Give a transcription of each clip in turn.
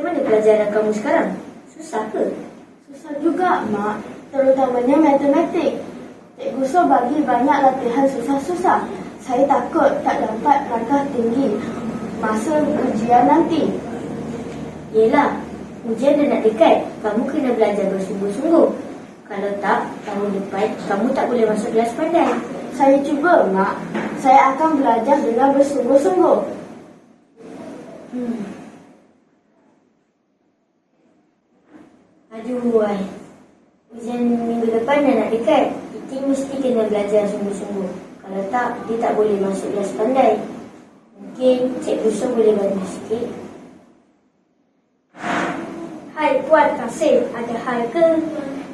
mana pelajaran kamu sekarang? Susah ke? Susah juga, Mak. Terutamanya matematik. Cikgu So bagi banyak latihan susah-susah. Saya takut tak dapat markah tinggi masa ujian nanti. Yelah, ujian dah nak dekat. Kamu kena belajar bersungguh-sungguh. Kalau tak, tahun depan kamu tak boleh masuk kelas pandai. Saya cuba, Mak. Saya akan belajar dengan bersungguh-sungguh. Hmm. Aduh, ay. Ujian minggu depan dah nak dekat. Kita mesti kena belajar sungguh-sungguh. Kalau tak, dia tak boleh masuk kelas pandai. Mungkin Cikgu So boleh bantu sikit. Hai Puan Kasim, ada hal ke?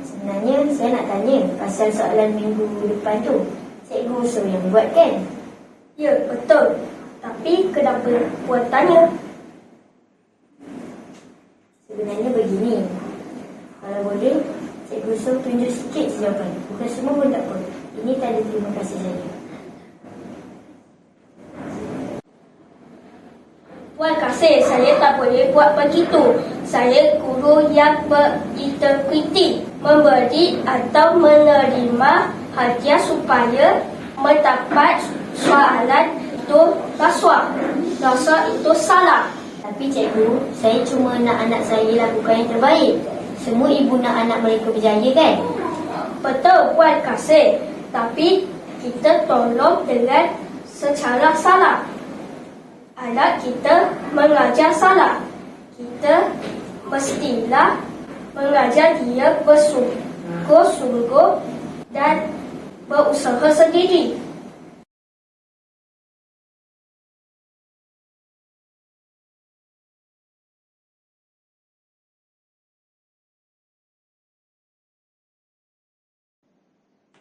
Sebenarnya saya nak tanya pasal soalan minggu depan tu. Cikgu So yang buat kan? Ya, betul. Tapi kenapa Puan tanya? Sebenarnya begini. Kalau boleh, Cikgu So tunjuk sikit jawapan. Bukan semua pun tak apa. Ini tanda terima kasih saya. Puan kasih, saya tak boleh buat begitu. Saya guru yang berintegriti, memberi atau menerima hadiah supaya mendapat soalan itu rasuah. Rasa itu salah. Tapi cikgu, saya cuma nak anak saya lakukan yang terbaik. Semua ibu nak anak mereka berjaya kan? Betul Puan kasih. Tapi kita tolong dengan secara salah. Anak kita mengajar salah. Kita mestilah mengajar dia bersungguh-sungguh dan berusaha sendiri.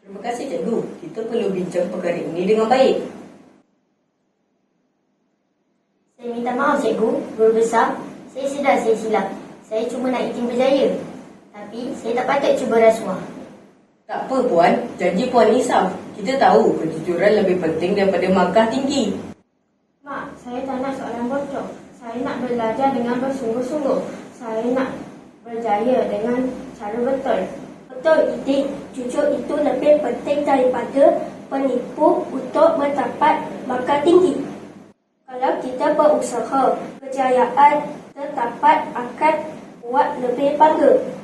Terima kasih cikgu. Kita perlu bincang perkara ini dengan baik. Saya minta maaf cikgu, guru besar. Saya sedar saya silap. Saya cuma nak itim berjaya. Tapi saya tak patut cuba rasuah. Tak apa puan, janji puan insaf. Kita tahu kejujuran lebih penting daripada markah tinggi. Mak, saya tak nak soalan bocor. Saya nak belajar dengan bersungguh-sungguh. Saya nak berjaya dengan cara betul. Betul, Itik. Jujur itu lebih penting daripada penipu untuk mendapat markah tinggi. Kalau kita berusaha, kejayaan terdapat akan buat lebih bangga.